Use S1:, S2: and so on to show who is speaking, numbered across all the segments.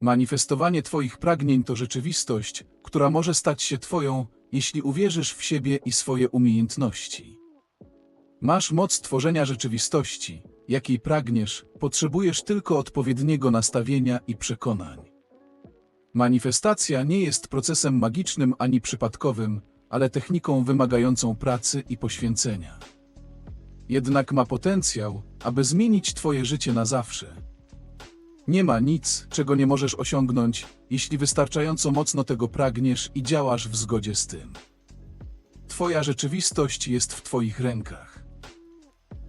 S1: Manifestowanie Twoich pragnień to rzeczywistość, która może stać się Twoją, jeśli uwierzysz w siebie i swoje umiejętności. Masz moc tworzenia rzeczywistości, jakiej pragniesz, potrzebujesz tylko odpowiedniego nastawienia i przekonań. Manifestacja nie jest procesem magicznym ani przypadkowym, ale techniką wymagającą pracy i poświęcenia. Jednak ma potencjał, aby zmienić Twoje życie na zawsze. Nie ma nic, czego nie możesz osiągnąć, jeśli wystarczająco mocno tego pragniesz i działasz w zgodzie z tym. Twoja rzeczywistość jest w Twoich rękach.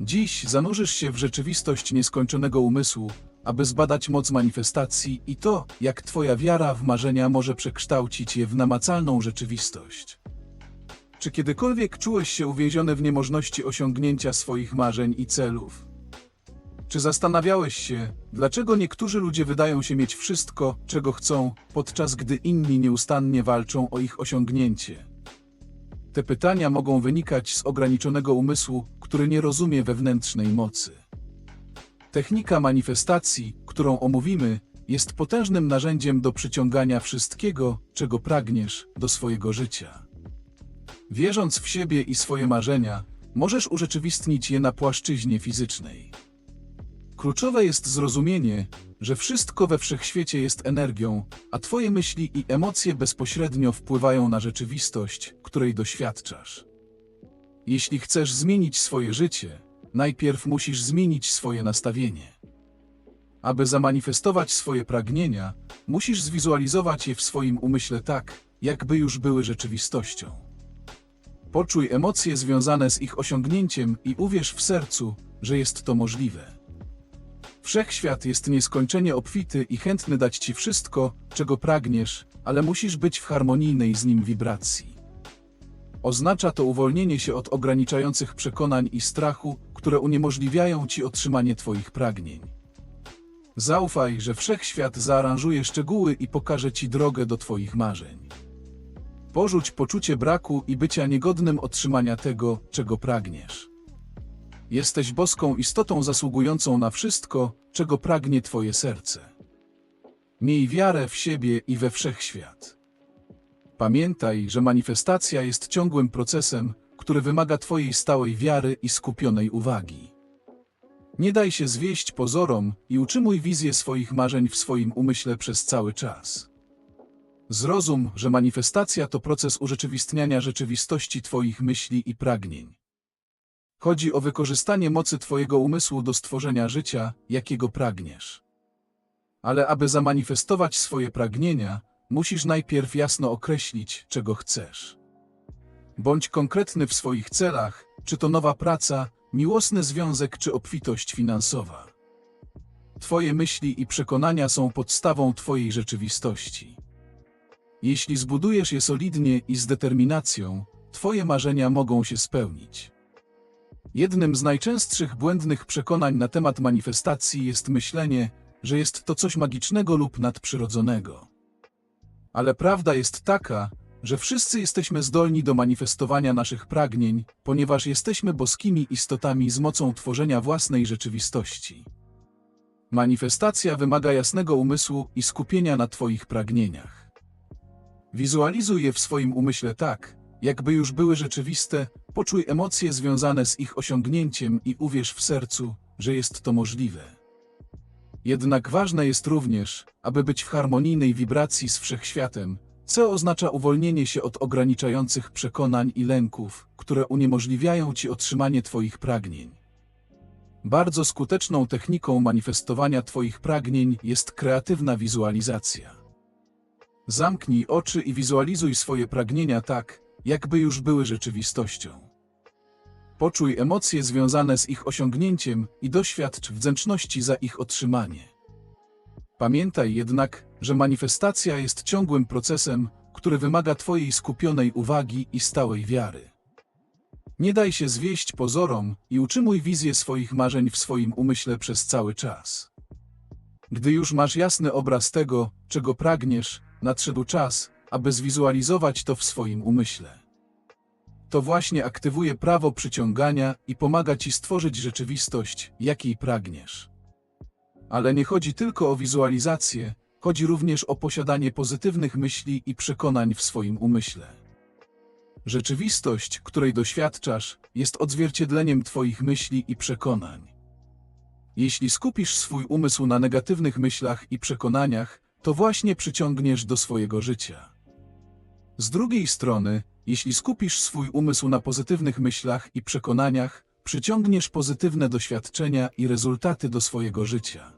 S1: Dziś zanurzysz się w rzeczywistość nieskończonego umysłu, aby zbadać moc manifestacji i to, jak Twoja wiara w marzenia może przekształcić je w namacalną rzeczywistość. Czy kiedykolwiek czułeś się uwięziony w niemożności osiągnięcia swoich marzeń i celów? Czy zastanawiałeś się, dlaczego niektórzy ludzie wydają się mieć wszystko, czego chcą, podczas gdy inni nieustannie walczą o ich osiągnięcie? Te pytania mogą wynikać z ograniczonego umysłu, który nie rozumie wewnętrznej mocy. Technika manifestacji, którą omówimy, jest potężnym narzędziem do przyciągania wszystkiego, czego pragniesz, do swojego życia. Wierząc w siebie i swoje marzenia, możesz urzeczywistnić je na płaszczyźnie fizycznej. Kluczowe jest zrozumienie, że wszystko we wszechświecie jest energią, a Twoje myśli i emocje bezpośrednio wpływają na rzeczywistość, której doświadczasz. Jeśli chcesz zmienić swoje życie, najpierw musisz zmienić swoje nastawienie. Aby zamanifestować swoje pragnienia, musisz zwizualizować je w swoim umyśle tak, jakby już były rzeczywistością. Poczuj emocje związane z ich osiągnięciem i uwierz w sercu, że jest to możliwe. Wszechświat jest nieskończenie obfity i chętny dać ci wszystko, czego pragniesz, ale musisz być w harmonijnej z nim wibracji. Oznacza to uwolnienie się od ograniczających przekonań i strachu, które uniemożliwiają ci otrzymanie twoich pragnień. Zaufaj, że wszechświat zaaranżuje szczegóły i pokaże ci drogę do twoich marzeń. Porzuć poczucie braku i bycia niegodnym otrzymania tego, czego pragniesz. Jesteś boską istotą zasługującą na wszystko, czego pragnie Twoje serce. Miej wiarę w siebie i we wszechświat. Pamiętaj, że manifestacja jest ciągłym procesem, który wymaga Twojej stałej wiary i skupionej uwagi. Nie daj się zwieść pozorom i utrzymuj wizję swoich marzeń w swoim umyśle przez cały czas. Zrozum, że manifestacja to proces urzeczywistniania rzeczywistości Twoich myśli i pragnień. Chodzi o wykorzystanie mocy Twojego umysłu do stworzenia życia, jakiego pragniesz. Ale aby zamanifestować swoje pragnienia, musisz najpierw jasno określić, czego chcesz. Bądź konkretny w swoich celach, czy to nowa praca, miłosny związek, czy obfitość finansowa. Twoje myśli i przekonania są podstawą Twojej rzeczywistości. Jeśli zbudujesz je solidnie i z determinacją, Twoje marzenia mogą się spełnić. Jednym z najczęstszych błędnych przekonań na temat manifestacji jest myślenie, że jest to coś magicznego lub nadprzyrodzonego. Ale prawda jest taka, że wszyscy jesteśmy zdolni do manifestowania naszych pragnień, ponieważ jesteśmy boskimi istotami z mocą tworzenia własnej rzeczywistości. Manifestacja wymaga jasnego umysłu i skupienia na Twoich pragnieniach. Wizualizuj je w swoim umyśle tak, jakby już były rzeczywiste, poczuj emocje związane z ich osiągnięciem i uwierz w sercu, że jest to możliwe. Jednak ważne jest również, aby być w harmonijnej wibracji z wszechświatem, co oznacza uwolnienie się od ograniczających przekonań i lęków, które uniemożliwiają ci otrzymanie Twoich pragnień. Bardzo skuteczną techniką manifestowania Twoich pragnień jest kreatywna wizualizacja. Zamknij oczy i wizualizuj swoje pragnienia tak, jakby już były rzeczywistością. Poczuj emocje związane z ich osiągnięciem i doświadcz wdzięczności za ich otrzymanie. Pamiętaj jednak, że manifestacja jest ciągłym procesem, który wymaga Twojej skupionej uwagi i stałej wiary. Nie daj się zwieść pozorom i utrzymuj wizję swoich marzeń w swoim umyśle przez cały czas. Gdy już masz jasny obraz tego, czego pragniesz, nadszedł czas, aby zwizualizować to w swoim umyśle. To właśnie aktywuje prawo przyciągania i pomaga ci stworzyć rzeczywistość, jakiej pragniesz. Ale nie chodzi tylko o wizualizację, chodzi również o posiadanie pozytywnych myśli i przekonań w swoim umyśle. Rzeczywistość, której doświadczasz, jest odzwierciedleniem Twoich myśli i przekonań. Jeśli skupisz swój umysł na negatywnych myślach i przekonaniach, to właśnie przyciągniesz do swojego życia. Z drugiej strony, jeśli skupisz swój umysł na pozytywnych myślach i przekonaniach, przyciągniesz pozytywne doświadczenia i rezultaty do swojego życia.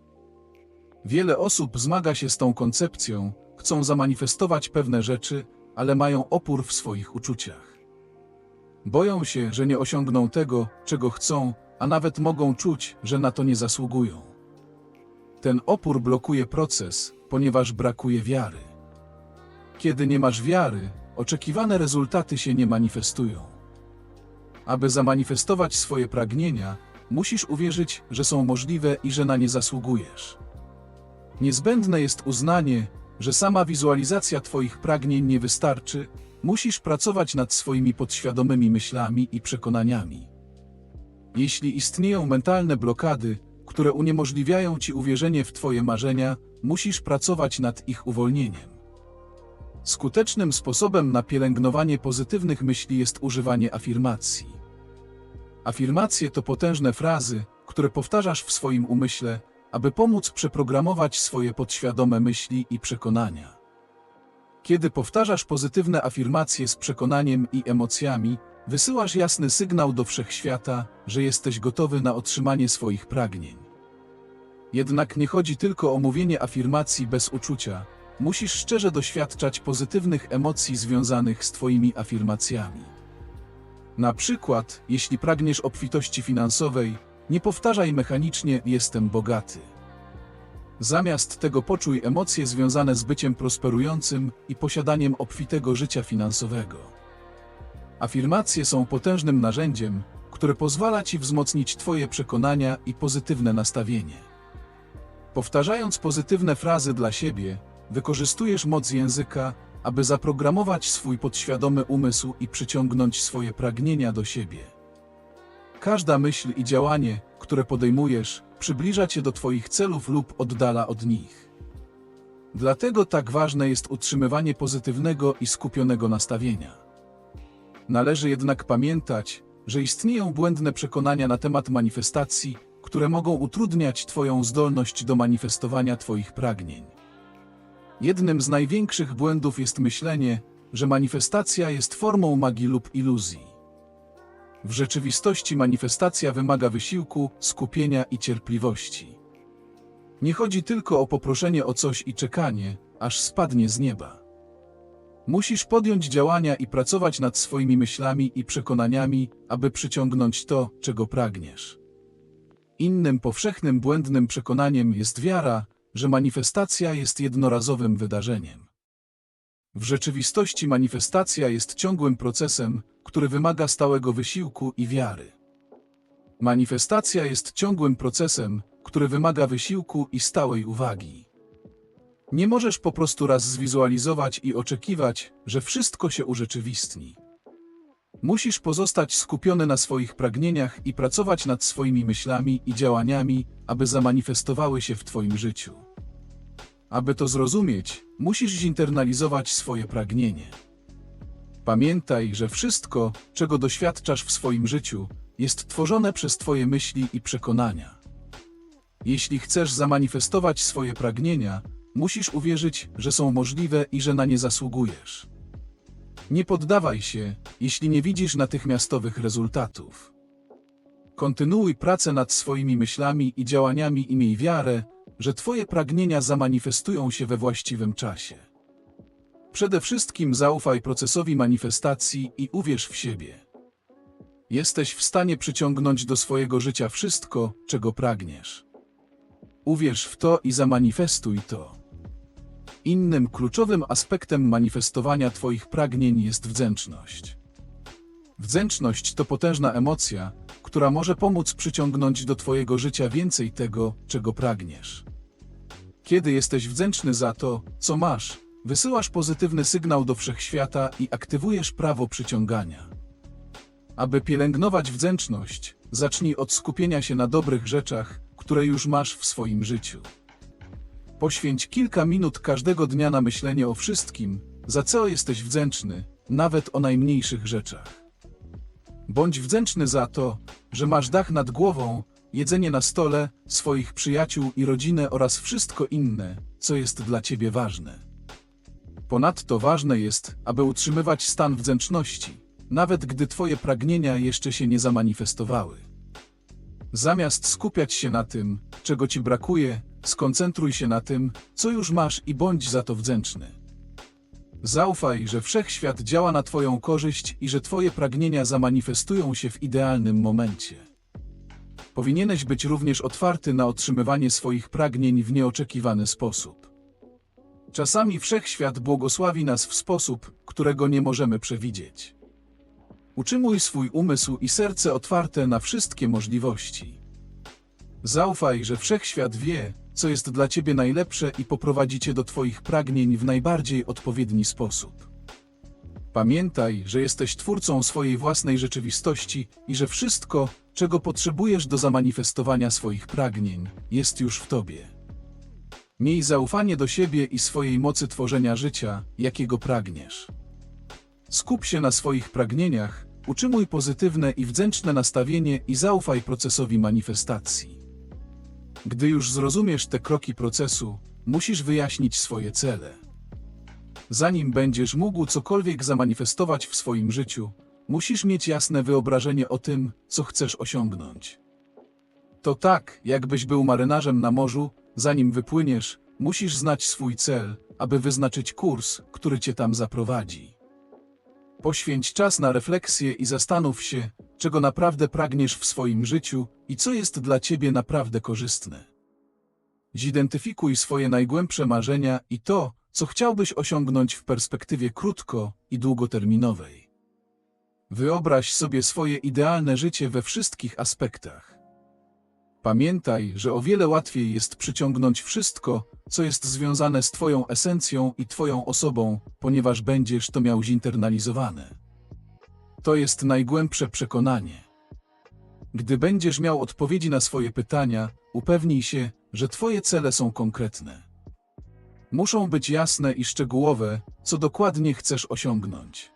S1: Wiele osób zmaga się z tą koncepcją, chcą zamanifestować pewne rzeczy, ale mają opór w swoich uczuciach. Boją się, że nie osiągną tego, czego chcą, a nawet mogą czuć, że na to nie zasługują. Ten opór blokuje proces, ponieważ brakuje wiary. Kiedy nie masz wiary, oczekiwane rezultaty się nie manifestują. Aby zamanifestować swoje pragnienia, musisz uwierzyć, że są możliwe i że na nie zasługujesz. Niezbędne jest uznanie, że sama wizualizacja Twoich pragnień nie wystarczy, musisz pracować nad swoimi podświadomymi myślami i przekonaniami. Jeśli istnieją mentalne blokady, które uniemożliwiają Ci uwierzenie w Twoje marzenia, musisz pracować nad ich uwolnieniem. Skutecznym sposobem na pielęgnowanie pozytywnych myśli jest używanie afirmacji. Afirmacje to potężne frazy, które powtarzasz w swoim umyśle, aby pomóc przeprogramować swoje podświadome myśli i przekonania. Kiedy powtarzasz pozytywne afirmacje z przekonaniem i emocjami, wysyłasz jasny sygnał do wszechświata, że jesteś gotowy na otrzymanie swoich pragnień. Jednak nie chodzi tylko o mówienie afirmacji bez uczucia, musisz szczerze doświadczać pozytywnych emocji związanych z Twoimi afirmacjami. Na przykład, jeśli pragniesz obfitości finansowej, nie powtarzaj mechanicznie jestem bogaty. Zamiast tego poczuj emocje związane z byciem prosperującym i posiadaniem obfitego życia finansowego. Afirmacje są potężnym narzędziem, które pozwala Ci wzmocnić Twoje przekonania i pozytywne nastawienie. Powtarzając pozytywne frazy dla siebie, wykorzystujesz moc języka, aby zaprogramować swój podświadomy umysł i przyciągnąć swoje pragnienia do siebie. Każda myśl i działanie, które podejmujesz, przybliża cię do Twoich celów lub oddala od nich. Dlatego tak ważne jest utrzymywanie pozytywnego i skupionego nastawienia. Należy jednak pamiętać, że istnieją błędne przekonania na temat manifestacji, które mogą utrudniać Twoją zdolność do manifestowania Twoich pragnień. Jednym z największych błędów jest myślenie, że manifestacja jest formą magii lub iluzji. W rzeczywistości manifestacja wymaga wysiłku, skupienia i cierpliwości. Nie chodzi tylko o poproszenie o coś i czekanie, aż spadnie z nieba. Musisz podjąć działania i pracować nad swoimi myślami i przekonaniami, aby przyciągnąć to, czego pragniesz. Innym powszechnym błędnym przekonaniem jest wiara, że manifestacja jest jednorazowym wydarzeniem. W rzeczywistości manifestacja jest ciągłym procesem, który wymaga stałego wysiłku i wiary. Manifestacja jest ciągłym procesem, który wymaga wysiłku i stałej uwagi. Nie możesz po prostu raz zwizualizować i oczekiwać, że wszystko się urzeczywistni. Musisz pozostać skupiony na swoich pragnieniach i pracować nad swoimi myślami i działaniami, aby zamanifestowały się w Twoim życiu. Aby to zrozumieć, musisz zinternalizować swoje pragnienie. Pamiętaj, że wszystko, czego doświadczasz w swoim życiu, jest tworzone przez Twoje myśli i przekonania. Jeśli chcesz zamanifestować swoje pragnienia, musisz uwierzyć, że są możliwe i że na nie zasługujesz. Nie poddawaj się, jeśli nie widzisz natychmiastowych rezultatów. Kontynuuj pracę nad swoimi myślami i działaniami i miej wiarę, że Twoje pragnienia zamanifestują się we właściwym czasie. Przede wszystkim zaufaj procesowi manifestacji i uwierz w siebie. Jesteś w stanie przyciągnąć do swojego życia wszystko, czego pragniesz. Uwierz w to i zamanifestuj to. Innym kluczowym aspektem manifestowania Twoich pragnień jest wdzięczność. Wdzięczność to potężna emocja, która może pomóc przyciągnąć do Twojego życia więcej tego, czego pragniesz. Kiedy jesteś wdzięczny za to, co masz, wysyłasz pozytywny sygnał do wszechświata i aktywujesz prawo przyciągania. Aby pielęgnować wdzięczność, zacznij od skupienia się na dobrych rzeczach, które już masz w swoim życiu. Poświęć kilka minut każdego dnia na myślenie o wszystkim, za co jesteś wdzięczny, nawet o najmniejszych rzeczach. Bądź wdzięczny za to, że masz dach nad głową, jedzenie na stole, swoich przyjaciół i rodzinę oraz wszystko inne, co jest dla ciebie ważne. Ponadto ważne jest, aby utrzymywać stan wdzięczności, nawet gdy twoje pragnienia jeszcze się nie zamanifestowały. Zamiast skupiać się na tym, czego ci brakuje, skoncentruj się na tym, co już masz i bądź za to wdzięczny. Zaufaj, że wszechświat działa na Twoją korzyść i że Twoje pragnienia zamanifestują się w idealnym momencie. Powinieneś być również otwarty na otrzymywanie swoich pragnień w nieoczekiwany sposób. Czasami wszechświat błogosławi nas w sposób, którego nie możemy przewidzieć. Utrzymuj swój umysł i serce otwarte na wszystkie możliwości. Zaufaj, że wszechświat wie, co jest dla ciebie najlepsze i poprowadzi cię do twoich pragnień w najbardziej odpowiedni sposób. Pamiętaj, że jesteś twórcą swojej własnej rzeczywistości i że wszystko, czego potrzebujesz do zamanifestowania swoich pragnień, jest już w tobie. Miej zaufanie do siebie i swojej mocy tworzenia życia, jakiego pragniesz. Skup się na swoich pragnieniach, utrzymuj pozytywne i wdzięczne nastawienie i zaufaj procesowi manifestacji. Gdy już zrozumiesz te kroki procesu, musisz wyjaśnić swoje cele. Zanim będziesz mógł cokolwiek zamanifestować w swoim życiu, musisz mieć jasne wyobrażenie o tym, co chcesz osiągnąć. To tak, jakbyś był marynarzem na morzu, zanim wypłyniesz, musisz znać swój cel, aby wyznaczyć kurs, który cię tam zaprowadzi. Poświęć czas na refleksję i zastanów się, czego naprawdę pragniesz w swoim życiu i co jest dla ciebie naprawdę korzystne. Zidentyfikuj swoje najgłębsze marzenia i to, co chciałbyś osiągnąć w perspektywie krótko i długoterminowej. Wyobraź sobie swoje idealne życie we wszystkich aspektach. Pamiętaj, że o wiele łatwiej jest przyciągnąć wszystko, co jest związane z Twoją esencją i Twoją osobą, ponieważ będziesz to miał zinternalizowane. To jest najgłębsze przekonanie. Gdy będziesz miał odpowiedzi na swoje pytania, upewnij się, że Twoje cele są konkretne. Muszą być jasne i szczegółowe, co dokładnie chcesz osiągnąć.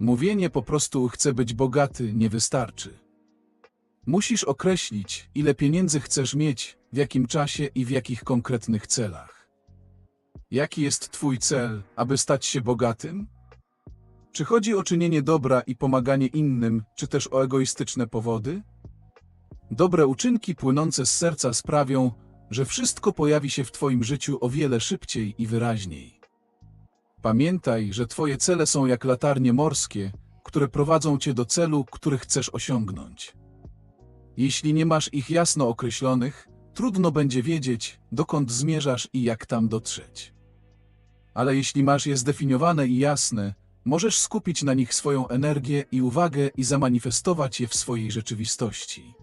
S1: Mówienie po prostu chcę być bogaty nie wystarczy. Musisz określić, ile pieniędzy chcesz mieć, w jakim czasie i w jakich konkretnych celach. Jaki jest Twój cel, aby stać się bogatym? Czy chodzi o czynienie dobra i pomaganie innym, czy też o egoistyczne powody? Dobre uczynki płynące z serca sprawią, że wszystko pojawi się w Twoim życiu o wiele szybciej i wyraźniej. Pamiętaj, że Twoje cele są jak latarnie morskie, które prowadzą Cię do celu, który chcesz osiągnąć. Jeśli nie masz ich jasno określonych, trudno będzie wiedzieć, dokąd zmierzasz i jak tam dotrzeć. Ale jeśli masz je zdefiniowane i jasne, możesz skupić na nich swoją energię i uwagę i zamanifestować je w swojej rzeczywistości.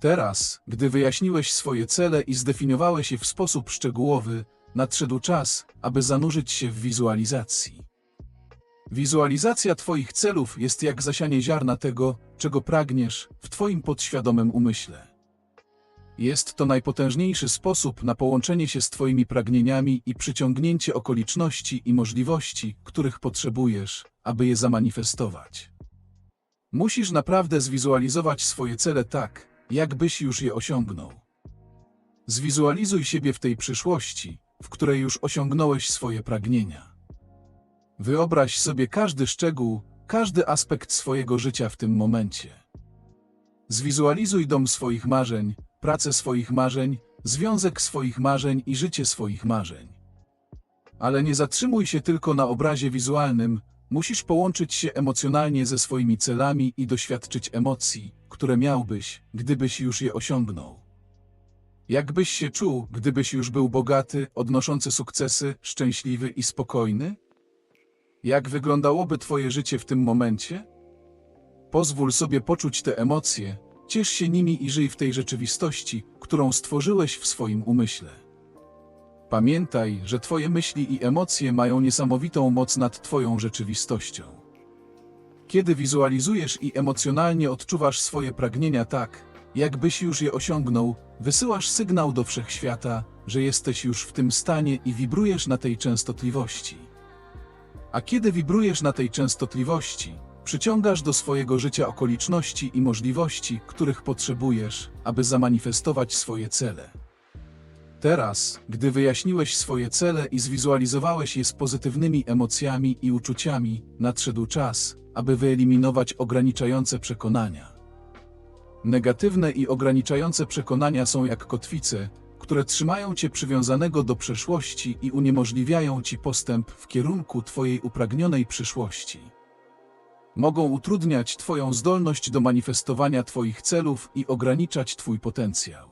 S1: Teraz, gdy wyjaśniłeś swoje cele i zdefiniowałeś je w sposób szczegółowy, nadszedł czas, aby zanurzyć się w wizualizacji. Wizualizacja Twoich celów jest jak zasianie ziarna tego, czego pragniesz, w Twoim podświadomym umyśle. Jest to najpotężniejszy sposób na połączenie się z Twoimi pragnieniami i przyciągnięcie okoliczności i możliwości, których potrzebujesz, aby je zamanifestować. Musisz naprawdę zwizualizować swoje cele tak, jakbyś już je osiągnął. Zwizualizuj siebie w tej przyszłości, w której już osiągnąłeś swoje pragnienia. Wyobraź sobie każdy szczegół, każdy aspekt swojego życia w tym momencie. Zwizualizuj dom swoich marzeń, pracę swoich marzeń, związek swoich marzeń i życie swoich marzeń. Ale nie zatrzymuj się tylko na obrazie wizualnym, musisz połączyć się emocjonalnie ze swoimi celami i doświadczyć emocji, które miałbyś, gdybyś już je osiągnął. Jakbyś się czuł, gdybyś już był bogaty, odnoszący sukcesy, szczęśliwy i spokojny? Jak wyglądałoby Twoje życie w tym momencie? Pozwól sobie poczuć te emocje, ciesz się nimi i żyj w tej rzeczywistości, którą stworzyłeś w swoim umyśle. Pamiętaj, że Twoje myśli i emocje mają niesamowitą moc nad Twoją rzeczywistością. Kiedy wizualizujesz i emocjonalnie odczuwasz swoje pragnienia tak, jakbyś już je osiągnął, wysyłasz sygnał do wszechświata, że jesteś już w tym stanie i wibrujesz na tej częstotliwości. A kiedy wibrujesz na tej częstotliwości, przyciągasz do swojego życia okoliczności i możliwości, których potrzebujesz, aby zamanifestować swoje cele. Teraz, gdy wyjaśniłeś swoje cele i zwizualizowałeś je z pozytywnymi emocjami i uczuciami, nadszedł czas, aby wyeliminować ograniczające przekonania. Negatywne i ograniczające przekonania są jak kotwice, które trzymają cię przywiązanego do przeszłości i uniemożliwiają ci postęp w kierunku twojej upragnionej przyszłości. Mogą utrudniać twoją zdolność do manifestowania twoich celów i ograniczać twój potencjał.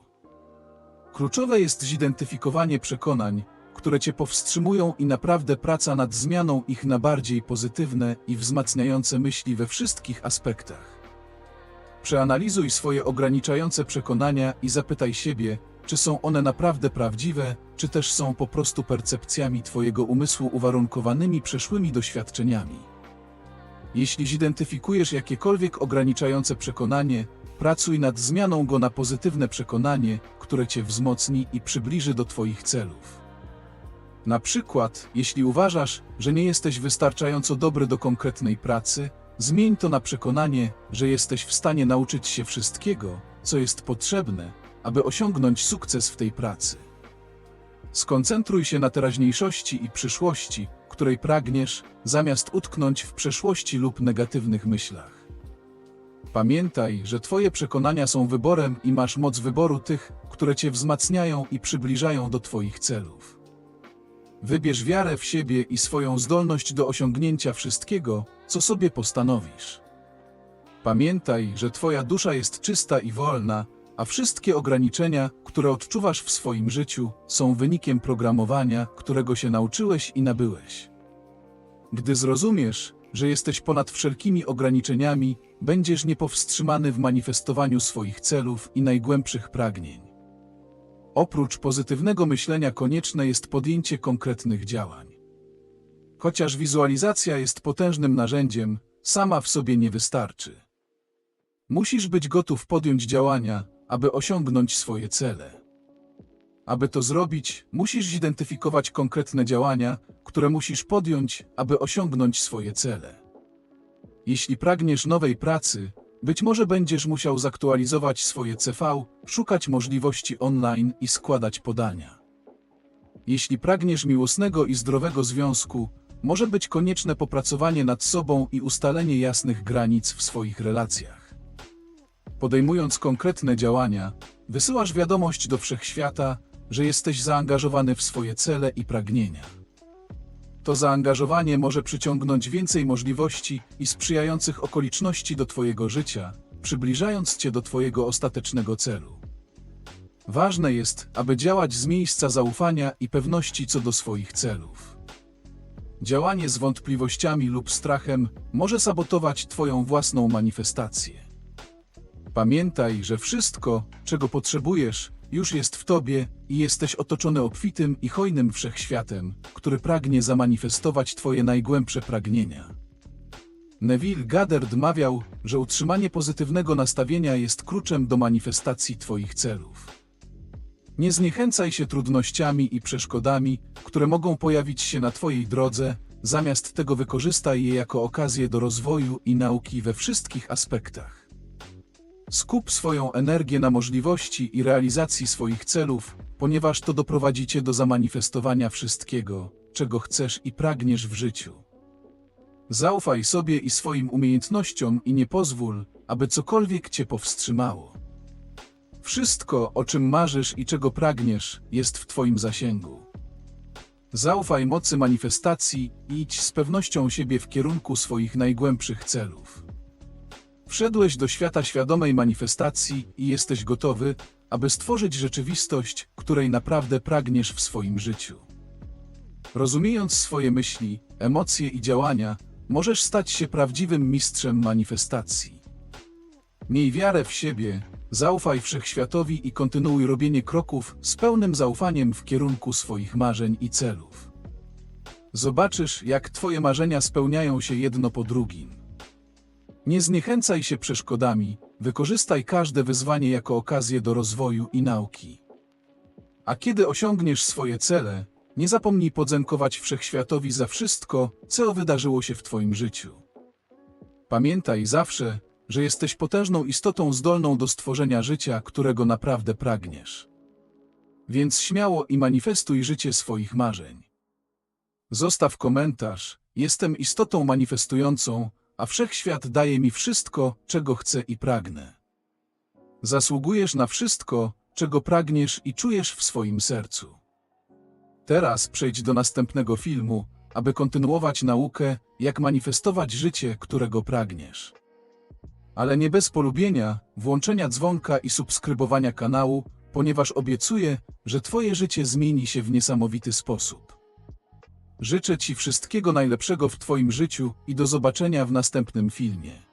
S1: Kluczowe jest zidentyfikowanie przekonań, które cię powstrzymują i naprawdę praca nad zmianą ich na bardziej pozytywne i wzmacniające myśli we wszystkich aspektach. Przeanalizuj swoje ograniczające przekonania i zapytaj siebie, czy są one naprawdę prawdziwe, czy też są po prostu percepcjami Twojego umysłu uwarunkowanymi przeszłymi doświadczeniami. Jeśli zidentyfikujesz jakiekolwiek ograniczające przekonanie, pracuj nad zmianą go na pozytywne przekonanie, które Cię wzmocni i przybliży do Twoich celów. Na przykład, jeśli uważasz, że nie jesteś wystarczająco dobry do konkretnej pracy, zmień to na przekonanie, że jesteś w stanie nauczyć się wszystkiego, co jest potrzebne, aby osiągnąć sukces w tej pracy. Skoncentruj się na teraźniejszości i przyszłości, której pragniesz, zamiast utknąć w przeszłości lub negatywnych myślach. Pamiętaj, że Twoje przekonania są wyborem i masz moc wyboru tych, które Cię wzmacniają i przybliżają do Twoich celów. Wybierz wiarę w siebie i swoją zdolność do osiągnięcia wszystkiego, co sobie postanowisz. Pamiętaj, że Twoja dusza jest czysta i wolna, a wszystkie ograniczenia, które odczuwasz w swoim życiu, są wynikiem programowania, którego się nauczyłeś i nabyłeś. Gdy zrozumiesz, że jesteś ponad wszelkimi ograniczeniami, będziesz niepowstrzymany w manifestowaniu swoich celów i najgłębszych pragnień. Oprócz pozytywnego myślenia konieczne jest podjęcie konkretnych działań. Chociaż wizualizacja jest potężnym narzędziem, sama w sobie nie wystarczy. Musisz być gotów podjąć działania, aby osiągnąć swoje cele. Aby to zrobić, musisz zidentyfikować konkretne działania, które musisz podjąć, aby osiągnąć swoje cele. Jeśli pragniesz nowej pracy, być może będziesz musiał zaktualizować swoje CV, szukać możliwości online i składać podania. Jeśli pragniesz miłosnego i zdrowego związku, może być konieczne popracowanie nad sobą i ustalenie jasnych granic w swoich relacjach. Podejmując konkretne działania, wysyłasz wiadomość do wszechświata, że jesteś zaangażowany w swoje cele i pragnienia. To zaangażowanie może przyciągnąć więcej możliwości i sprzyjających okoliczności do Twojego życia, przybliżając Cię do Twojego ostatecznego celu. Ważne jest, aby działać z miejsca zaufania i pewności co do swoich celów. Działanie z wątpliwościami lub strachem może sabotować Twoją własną manifestację. Pamiętaj, że wszystko, czego potrzebujesz, już jest w tobie i jesteś otoczony obfitym i hojnym wszechświatem, który pragnie zamanifestować twoje najgłębsze pragnienia. Neville Goddard mawiał, że utrzymanie pozytywnego nastawienia jest kluczem do manifestacji twoich celów. Nie zniechęcaj się trudnościami i przeszkodami, które mogą pojawić się na twojej drodze, zamiast tego wykorzystaj je jako okazję do rozwoju i nauki we wszystkich aspektach. Skup swoją energię na możliwości i realizacji swoich celów, ponieważ to doprowadzi cię do zamanifestowania wszystkiego, czego chcesz i pragniesz w życiu. Zaufaj sobie i swoim umiejętnościom i nie pozwól, aby cokolwiek cię powstrzymało. Wszystko, o czym marzysz i czego pragniesz, jest w twoim zasięgu. Zaufaj mocy manifestacji i idź z pewnością siebie w kierunku swoich najgłębszych celów. Wszedłeś do świata świadomej manifestacji i jesteś gotowy, aby stworzyć rzeczywistość, której naprawdę pragniesz w swoim życiu. Rozumiejąc swoje myśli, emocje i działania, możesz stać się prawdziwym mistrzem manifestacji. Miej wiarę w siebie, zaufaj wszechświatowi i kontynuuj robienie kroków z pełnym zaufaniem w kierunku swoich marzeń i celów. Zobaczysz, jak Twoje marzenia spełniają się jedno po drugim. Nie zniechęcaj się przeszkodami, wykorzystaj każde wyzwanie jako okazję do rozwoju i nauki. A kiedy osiągniesz swoje cele, nie zapomnij podziękować wszechświatowi za wszystko, co wydarzyło się w Twoim życiu. Pamiętaj zawsze, że jesteś potężną istotą zdolną do stworzenia życia, którego naprawdę pragniesz. Więc śmiało i manifestuj życie swoich marzeń. Zostaw komentarz. Jestem istotą manifestującą, a wszechświat daje mi wszystko, czego chcę i pragnę. Zasługujesz na wszystko, czego pragniesz i czujesz w swoim sercu. Teraz przejdź do następnego filmu, aby kontynuować naukę, jak manifestować życie, którego pragniesz. Ale nie bez polubienia, włączenia dzwonka i subskrybowania kanału, ponieważ obiecuję, że Twoje życie zmieni się w niesamowity sposób. Życzę Ci wszystkiego najlepszego w Twoim życiu i do zobaczenia w następnym filmie.